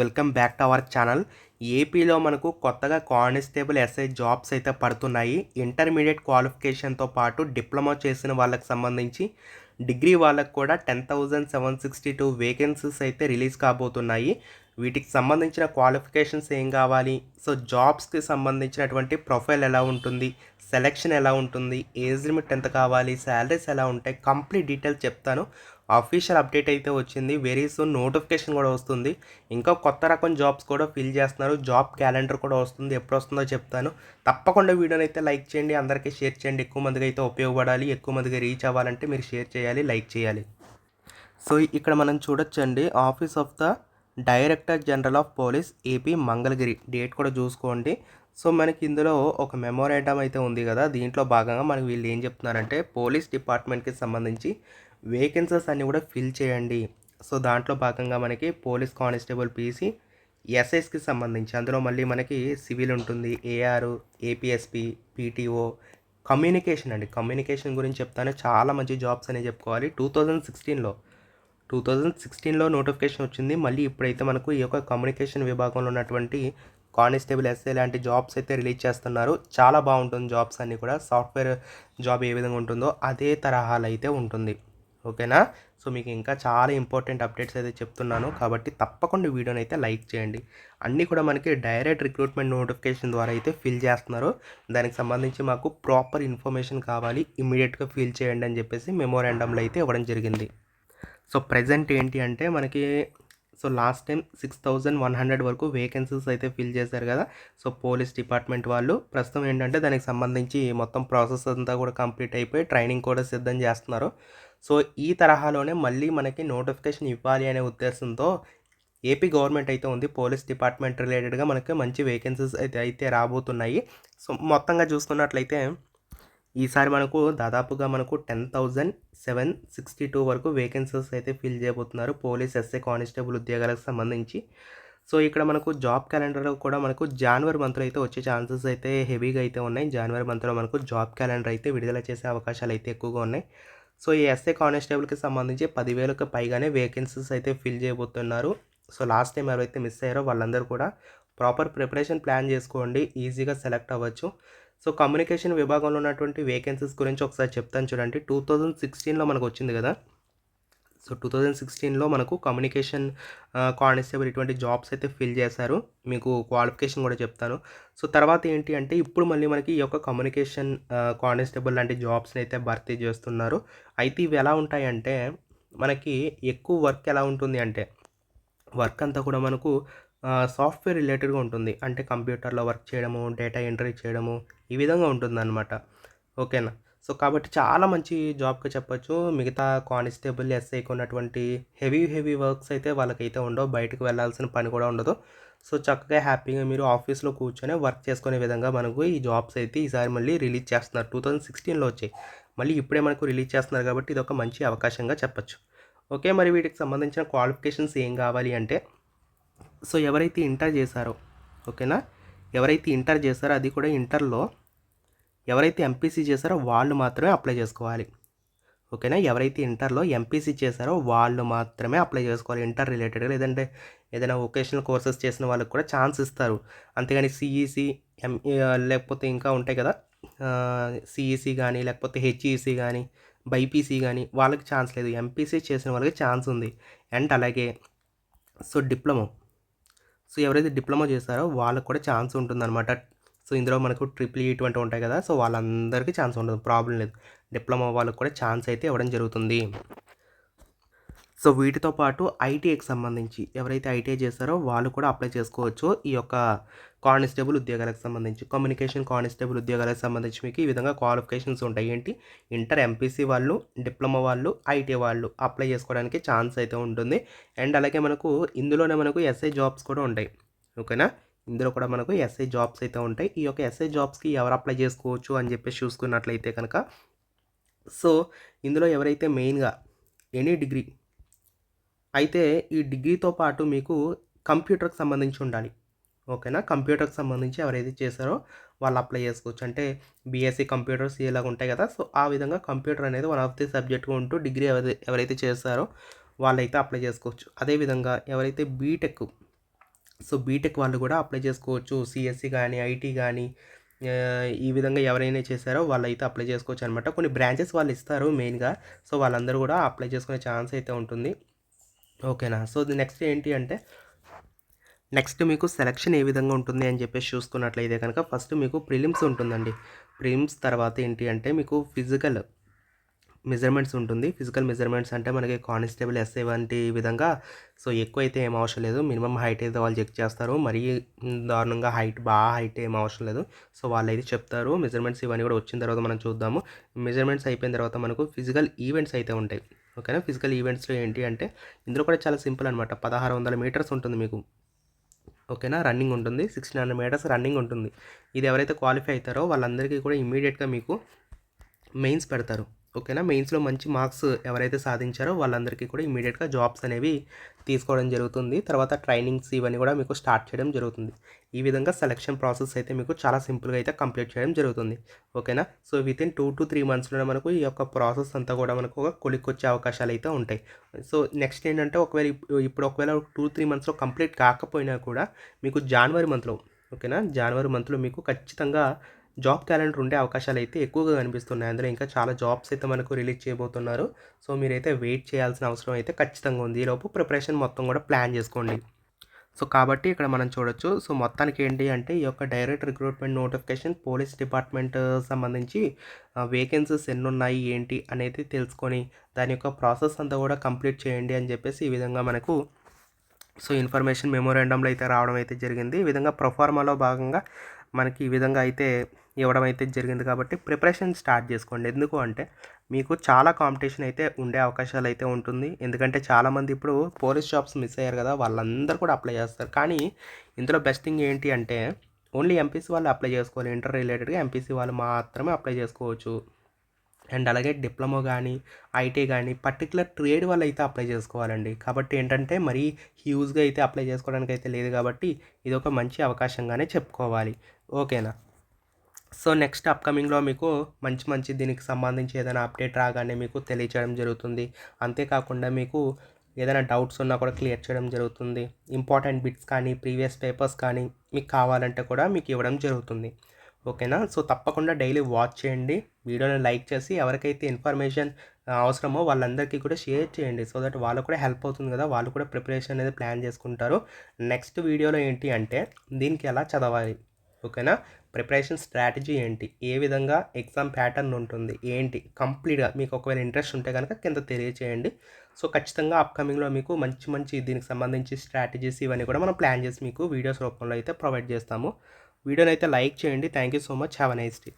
Welcome back to our channel. ఏపీలో మనకు కొత్తగా కానిస్టేబుల్ ఎస్ఐ జాబ్స్ అయితే పడుతున్నాయి. ఇంటర్మీడియట్ క్వాలిఫికేషన్తో పాటు డిప్లొమా చేసిన వాళ్ళకి సంబంధించి డిగ్రీ వాళ్ళకు కూడా ten thousand seven sixty two vacancies అయితే రిలీజ్ కాబోతున్నాయి. వీటికి సంబంధించిన క్వాలిఫికేషన్స్ ఏం కావాలి? సో జాబ్స్కి సంబంధించినటువంటి ప్రొఫైల్ ఎలా ఉంటుంది? సెలెక్షన్ ఎలా ఉంటుంది? ఏజ్ లిమిట్ ఎంత కావాలి? శాలరీస్ ఎలా ఉంటాయి? కంప్లీట్ డీటెయిల్స్ చెప్తాను. అఫీషియల్ అప్డేట్ అయితే వచ్చింది. వెరీ సూన్ నోటిఫికేషన్ కూడా వస్తుంది. ఇంకా కొత్త రకం జాబ్స్ కూడా ఫిల్ చేస్తున్నారు. జాబ్ క్యాలెండర్ కూడా వస్తుంది. ఎప్పుడు వస్తుందో చెప్తాను. తప్పకుండా వీడియోని అయితే లైక్ చేయండి. అందరికీ షేర్ చేయండి. ఎక్కువ మందికి అయితే ఉపయోగపడాలి. ఎక్కువ మందికి రీచ్ అవ్వాలంటే మీరు షేర్ చేయాలి లైక్ చేయాలి. సో ఇక్కడ మనం చూడొచ్చండి. Office of the director general of police AP Mangalagiri date కూడా చూసుకోండి. సో మనకి ఇందులో ఒక మెమోరాండం అయితే ఉంది కదా. దీంట్లో భాగంగా మనకి వీళ్ళు ఏం చెప్తున్నారంటే పోలీస్ డిపార్ట్మెంట్కి సంబంధించి వేకెన్సీస్ అన్నీ కూడా ఫిల్ చేయండి. సో దాంట్లో భాగంగా మనకి పోలీస్ కానిస్టేబుల్ పీసీ ఎస్ఎస్కి సంబంధించి అందులో మళ్ళీ మనకి సివిల్ ఉంటుంది. ఏఆర్ ఏపీఎస్పి పీటీఓ కమ్యూనికేషన్ అండి. కమ్యూనికేషన్ గురించి చెప్తాను చాలా మంచి జాబ్స్ అనే చెప్పుకోవాలి. టూ థౌజండ్ సిక్స్టీన్లో టూ థౌజండ్ సిక్స్టీన్లో నోటిఫికేషన్ వచ్చింది. మళ్ళీ ఇప్పుడైతే మనకు ఈ యొక్క కమ్యూనికేషన్ విభాగంలో ఉన్నటువంటి కానిస్టేబుల్ ఎస్ఏ లాంటి జాబ్స్ అయితే రిలీజ్ చేస్తున్నారు. చాలా బాగుంటుంది జాబ్స్ అన్నీ కూడా. సాఫ్ట్వేర్ జాబ్ ఏ విధంగా ఉంటుందో అదే తరహాలో అయితే ఉంటుంది. ఓకేనా? సో మీకు ఇంకా చాలా ఇంపార్టెంట్ అప్డేట్స్ అయితే చెప్తున్నాను. కాబట్టి తప్పకుండా వీడియోని అయితే లైక్ చేయండి. అన్నీ కూడా మనకి డైరెక్ట్ రిక్రూట్మెంట్ నోటిఫికేషన్ ద్వారా అయితే ఫిల్ చేస్తున్నారు. దానికి సంబంధించి మాకు ప్రాపర్ ఇన్ఫర్మేషన్ కావాలి. ఇమీడియట్గా ఫిల్ చేయండి అని చెప్పేసి మెమోరాండంలో అయితే ఇవ్వడం జరిగింది. సో ప్రజెంట్ ఏంటి అంటే మనకి so last time six thousand one hundred వరకు వేకెన్సీస్ అయితే ఫిల్ చేశారు కదా. సో పోలీస్ డిపార్ట్మెంట్ వాళ్ళు. ప్రస్తుతం ఏంటంటే దానికి సంబంధించి మొత్తం ప్రాసెస్ అంతా కూడా కంప్లీట్ అయిపోయి ట్రైనింగ్ కూడా సిద్ధం చేస్తున్నారు. సో ఈ తరహాలోనే మళ్ళీ మనకి నోటిఫికేషన్ ఇవ్వాలి అనే ఉద్దేశంతో ఏపీ గవర్నమెంట్ అయితే ఉంది. పోలీస్ డిపార్ట్మెంట్ రిలేటెడ్గా మనకి మంచి వేకెన్సీస్ అయితే అయితే రాబోతున్నాయి. సో మొత్తంగా చూసుకున్నట్లయితే ఈసారి మనకు దాదాపుగా మనకు ten thousand seven sixty two వరకు వేకెన్సీస్ అయితే ఫిల్ చేయబోతున్నారు పోలీస్ ఎస్ఏ కానిస్టేబుల్ ఉద్యోగాలకు సంబంధించి. సో ఇక్కడ మనకు జాబ్ క్యాలెండర్ కూడా మనకు జనవరి మంత్లో అయితే వచ్చే ఛాన్సెస్ అయితే హెవీగా అయితే ఉన్నాయి. జనవరి మంత్లో మనకు జాబ్ క్యాలెండర్ అయితే విడుదల చేసే అవకాశాలు అయితే ఎక్కువగా ఉన్నాయి. సో ఈ ఎస్ఏ కానిస్టేబుల్కి సంబంధించి పదివేలకు పైగానే వేకెన్సీస్ అయితే ఫిల్ చేయబోతున్నారు. సో లాస్ట్ టైం ఎవరైతే మిస్ అయ్యారో వాళ్ళందరూ కూడా ప్రాపర్ ప్రిపరేషన్ ప్లాన్ చేసుకోండి. ఈజీగా సెలెక్ట్ అవ్వచ్చు. సో కమ్యూనికేషన్ విభాగంలో ఉన్నటువంటి వేకెన్సీస్ గురించి ఒకసారి చెప్తాను చూడండి. టూ థౌజండ్ సిక్స్టీన్లో మనకు వచ్చింది కదా? సో టూ థౌజండ్ సిక్స్టీన్లో మనకు కమ్యూనికేషన్ కానిస్టేబుల్ ఇటువంటి జాబ్స్ అయితే ఫిల్ చేశారు. మీకు క్వాలిఫికేషన్ కూడా చెప్తాను. సో తర్వాత ఏంటి అంటే ఇప్పుడు మళ్ళీ మనకి ఈ యొక్క కమ్యూనికేషన్ కానిస్టేబుల్ లాంటి జాబ్స్ని అయితే భర్తీ చేస్తున్నారు. అయితే ఇవి ఎలా ఉంటాయంటే మనకి ఎక్కువ వర్క్ ఎలా ఉంటుంది అంటే వర్క్ అంతా కూడా మనకు సాఫ్ట్వేర్ రిలేటెడ్గా ఉంటుంది. అంటే కంప్యూటర్లో వర్క్ చేయడము డేటా ఎంట్రీ చేయడము ఈ విధంగా ఉంటుందన్నమాట. ఓకేనా? సో కాబట్టి చాలా మంచి జాబ్గా చెప్పొచ్చు. మిగతా కానిస్టేబుల్ ఎస్ఐకి ఉన్నటువంటి హెవీ హెవీ వర్క్స్ అయితే వాళ్ళకైతే ఉండవు. బయటకు వెళ్ళాల్సిన పని కూడా ఉండదు. సో చక్కగా హ్యాపీగా మీరు ఆఫీస్లో కూర్చొని వర్క్ చేసుకునే విధంగా మనకు ఈ జాబ్స్ అయితే ఈసారి మళ్ళీ రిలీజ్ చేస్తున్నారు. టూ థౌజండ్ సిక్స్టీన్లో వచ్చాయి. మళ్ళీ ఇప్పుడే మనకు రిలీజ్ చేస్తున్నారు కాబట్టి ఇది ఒక మంచి అవకాశంగా చెప్పొచ్చు. ఓకే మరి వీటికి సంబంధించిన క్వాలిఫికేషన్స్ ఏం కావాలి అంటే సో ఎవరైతే ఇంటర్ చేశారో ఓకేనా? ఎవరైతే ఇంటర్ చేశారో అది కూడా ఇంటర్లో ఎవరైతే ఎంపీసీ చేశారో వాళ్ళు మాత్రమే అప్లై చేసుకోవాలి. ఓకేనా ఎవరైతే ఇంటర్లో ఎంపీసీ చేశారో వాళ్ళు మాత్రమే అప్లై చేసుకోవాలి. ఇంటర్ రిలేటెడ్గా లేదంటే ఏదైనా వొకేషనల్ కోర్సెస్ చేసిన వాళ్ళకి కూడా ఛాన్స్ ఇస్తారు. అంతేగాని సిఈసి ఎం లేకపోతే ఇంకా ఉంటాయి కదా? సిఈసి కానీ లేకపోతే హెచ్ఈసి కానీ బైపీసీ కానీ వాళ్ళకి ఛాన్స్ లేదు. ఎంపీసీ చేసిన వాళ్ళకి ఛాన్స్ ఉంది. అండ్ అలాగే సో డిప్లొమో సో ఎవరైతే డిప్లొమా చేస్తారో వాళ్ళకి కూడా ఛాన్స్ ఉంటుందన్నమాట. సో ఇందులో మనకు ట్రిపుల్ ఇటువంటి ఉంటాయి కదా సో వాళ్ళందరికీ ఛాన్స్ ఉండదు. ప్రాబ్లం లేదు. డిప్లొమా వాళ్ళకి కూడా ఛాన్స్ అయితే ఇవ్వడం జరుగుతుంది. సో వీటితో పాటు ఐటీఐకి సంబంధించి ఎవరైతే ఐటీఐ చేస్తారో వాళ్ళు కూడా అప్లై చేసుకోవచ్చు. ఈ యొక్క కానిస్టేబుల్ ఉద్యోగాలకు సంబంధించి కమ్యూనికేషన్ కానిస్టేబుల్ ఉద్యోగాలకు సంబంధించి మీకు ఈ విధంగా క్వాలిఫికేషన్స్ ఉంటాయి. ఏంటి? ఇంటర్ ఎంపీసీ వాళ్ళు డిప్లొమా వాళ్ళు ఐటీ వాళ్ళు అప్లై చేసుకోవడానికి ఛాన్స్ అయితే ఉంటుంది. అండ్ అలాగే మనకు ఇందులోనే మనకు ఎస్ఐ జాబ్స్ కూడా ఉంటాయి. ఓకేనా? ఇందులో కూడా మనకు ఎస్ఐ జాబ్స్ అయితే ఉంటాయి. ఈ యొక్క ఎస్ఐ జాబ్స్కి ఎవరు అప్లై చేసుకోవచ్చు అని చెప్పేసి చూసుకున్నట్లయితే కనుక సో ఇందులో ఎవరైతే మెయిన్గా ఎనీ డిగ్రీ అయితే ఈ డిగ్రీతో పాటు మీకు కంప్యూటర్కి సంబంధించి ఉండాలి. ఓకేనా? కంప్యూటర్కి సంబంధించి ఎవరైతే చేశారో వాళ్ళు అప్లై చేసుకోవచ్చు. అంటే బీఎస్సీ కంప్యూటర్స్ ఇలాగ ఉంటాయి కదా సో ఆ విధంగా కంప్యూటర్ అనేది వన్ ఆఫ్ ది సబ్జెక్ట్గా ఉంటూ డిగ్రీ ఎవరైతే ఎవరైతే చేస్తారో వాళ్ళైతే అప్లై చేసుకోవచ్చు. అదేవిధంగా ఎవరైతే బీటెక్ సో బీటెక్ వాళ్ళు కూడా అప్లై చేసుకోవచ్చు. సిఎస్సి కానీ ఐటీ కానీ ఈ విధంగా ఎవరైనా చేశారో వాళ్ళు అయితే అప్లై చేసుకోవచ్చు అనమాట కొన్ని బ్రాంచెస్ వాళ్ళు ఇస్తారు మెయిన్గా సో వాళ్ళందరూ కూడా అప్లై చేసుకునే ఛాన్స్ అయితే ఉంటుంది. ఓకేనా? సో నెక్స్ట్ ఏంటి అంటే నెక్స్ట్ మీకు సెలక్షన్ ఏ విధంగా ఉంటుంది అని చెప్పేసి చూసుకున్నట్లయితే కనుక ఫస్ట్ మీకు ప్రిలిమ్స్ ఉంటుందండి. ప్రిలిమ్స్ తర్వాత ఏంటి అంటే మీకు ఫిజికల్ మెజర్మెంట్స్ ఉంటుంది. ఫిజికల్ మెజర్మెంట్స్ అంటే మనకి కానిస్టేబుల్ ఎస్ఐ వంటి విధంగా. సో ఎక్కువ అయితే ఏం అవసరం లేదు. మినిమం హైట్ అయితే వాళ్ళు చెక్ చేస్తారు. మరీ దారుణంగా హైట్ బాగా హైట్ ఏం అవసరం లేదు. సో వాళ్ళు అయితే చెప్తారు. మెజర్మెంట్స్ ఇవన్నీ కూడా వచ్చిన తర్వాత మనం చూద్దాము. మెజర్మెంట్స్ అయిపోయిన తర్వాత మనకు ఫిజికల్ ఈవెంట్స్ అయితే ఉంటాయి. ఓకేనా? ఫిజికల్ ఈవెంట్స్లో ఏంటి అంటే ఇందులో కూడా చాలా సింపుల్ అనమాట పదహారు వందల మీటర్స్ ఉంటుంది మీకు. ఓకేనా? రన్నింగ్ ఉంటుంది. సిక్స్టీన్ హండ్రెడ్ మీటర్స్ రన్నింగ్ ఉంటుంది. ఇది ఎవరైతే క్వాలిఫై అవుతారో వాళ్ళందరికీ కూడా ఇమీడియట్గా మీకు మెయిన్స్ పెడతారు. ఓకేనా? మెయిన్స్లో మంచి మార్క్స్ ఎవరైతే సాధించారో వాళ్ళందరికీ కూడా ఇమీడియట్గా జాబ్స్ అనేవి తీసుకోవడం జరుగుతుంది. తర్వాత ట్రైనింగ్స్ ఇవన్నీ కూడా మీకు స్టార్ట్ చేయడం జరుగుతుంది. ఈ విధంగా సెలక్షన్ ప్రాసెస్ అయితే మీకు చాలా సింపుల్గా అయితే కంప్లీట్ చేయడం జరుగుతుంది. ఓకేనా? So within two to three మంత్స్లోనే మనకు ఈ యొక్క ప్రాసెస్ అంతా కూడా మనకు ఒక కొలిక్కొచ్చే అవకాశాలు అయితే ఉంటాయి. సో నెక్స్ట్ ఏంటంటే ఒకవేళ ఇప్పుడు ఒకవేళ టూ త్రీ మంత్స్లో కంప్లీట్ కాకపోయినా కూడా మీకు జనవరి మంత్లో ఓకేనా? జనవరి మంత్లో మీకు ఖచ్చితంగా జాబ్ క్యాలెండర్ ఉండే అవకాశాలు అయితే ఎక్కువగా కనిపిస్తున్నాయి. అందులో ఇంకా చాలా జాబ్స్ అయితే మనకు రిలీజ్ చేయబోతున్నారు. సో మీరైతే వెయిట్ చేయాల్సిన అవసరం అయితే ఖచ్చితంగా ఉంది. ఈలోపు ప్రిపరేషన్ మొత్తం కూడా ప్లాన్ చేసుకోండి. సో కాబట్టి ఇక్కడ మనం చూడొచ్చు. సో మొత్తానికి ఏంటి అంటే ఈ యొక్క direct recruitment notification police department సంబంధించి వేకెన్సీస్ ఎన్ని ఉన్నాయి ఏంటి అనేది తెలుసుకొని దాని యొక్క ప్రాసెస్ అంతా కూడా కంప్లీట్ చేయండి అని చెప్పేసి ఈ విధంగా మనకు సో ఇన్ఫర్మేషన్ మెమోరాండంలో అయితే రావడం అయితే జరిగింది. ఈ విధంగా ప్రొఫార్మాలో భాగంగా మనకి ఈ విధంగా అయితే ఇవ్వడం అయితే జరిగింది కాబట్టి ప్రిపరేషన్ స్టార్ట్ చేసుకోండి. ఎందుకు అంటే మీకు చాలా కాంపిటీషన్ అయితే ఉండే అవకాశాలు అయితే ఉంటుంది. ఎందుకంటే చాలామంది ఇప్పుడు పోలీస్ జాబ్స్ మిస్ అయ్యారు కదా వాళ్ళందరూ కూడా అప్లై చేస్తారు. కానీ ఇందులో బెస్ట్ థింగ్ ఏంటి అంటే ఓన్లీ ఎంపీసీ వాళ్ళు అప్లై చేసుకోవాలి. ఇంటర్ రిలేటెడ్గా ఎంపీసీ వాళ్ళు మాత్రమే అప్లై చేసుకోవచ్చు. అండ్ అలాగే డిప్లొమా కానీ ఐటీ కానీ పర్టికులర్ ట్రేడ్ వాళ్ళు అయితే అప్లై చేసుకోవాలండి. కాబట్టి ఏంటంటే మరీ హ్యూజ్గా అయితే అప్లై చేసుకోవడానికి అయితే లేదు కాబట్టి ఇది ఒక మంచి అవకాశంగానే చెప్పుకోవాలి. ఓకేనా? సో నెక్స్ట్ అప్కమింగ్లో మీకు మంచి మంచి దీనికి సంబంధించి ఏదైనా అప్డేట్ రాగానే మీకు తెలియచేయడం జరుగుతుంది. అంతేకాకుండా మీకు ఏదైనా డౌట్స్ ఉన్నా కూడా క్లియర్ చేయడం జరుగుతుంది. ఇంపార్టెంట్ బిట్స్ కానీ ప్రీవియస్ పేపర్స్ కానీ మీకు కావాలంటే కూడా మీకు ఇవ్వడం జరుగుతుంది. ఓకేనా? సో తప్పకుండా డైలీ వాచ్ చేయండి. వీడియోని లైక్ చేసి ఎవరికైతే ఇన్ఫర్మేషన్ అవసరమో వాళ్ళందరికీ కూడా షేర్ చేయండి. సో దట్ వాళ్ళకు కూడా హెల్ప్ అవుతుంది కదా? వాళ్ళు కూడా ప్రిపరేషన్ అనేది ప్లాన్ చేసుకుంటారు. నెక్స్ట్ వీడియోలో ఏంటి అంటే దీనికి ఎలా చదవాలి? ఓకేనా? ప్రిపరేషన్ స్ట్రాటజీ ఏంటి? ఏ విధంగా ఎగ్జామ్ ప్యాటర్న్ ఉంటుంది? ఏంటి? కంప్లీట్గా మీకు ఒకవేళ ఇంట్రెస్ట్ ఉంటే కనుక కింద తెలియచేయండి. సో ఖచ్చితంగా అప్కమింగ్లో మీకు మంచి మంచి దీనికి సంబంధించి స్ట్రాటజీస్ ఇవన్నీ కూడా మనం ప్లాన్ చేసి మీకు వీడియోస్ రూపంలో అయితే ప్రొవైడ్ చేస్తాము. వీడియోని అయితే లైక్ చేయండి. Thank you so much. Have a nice day.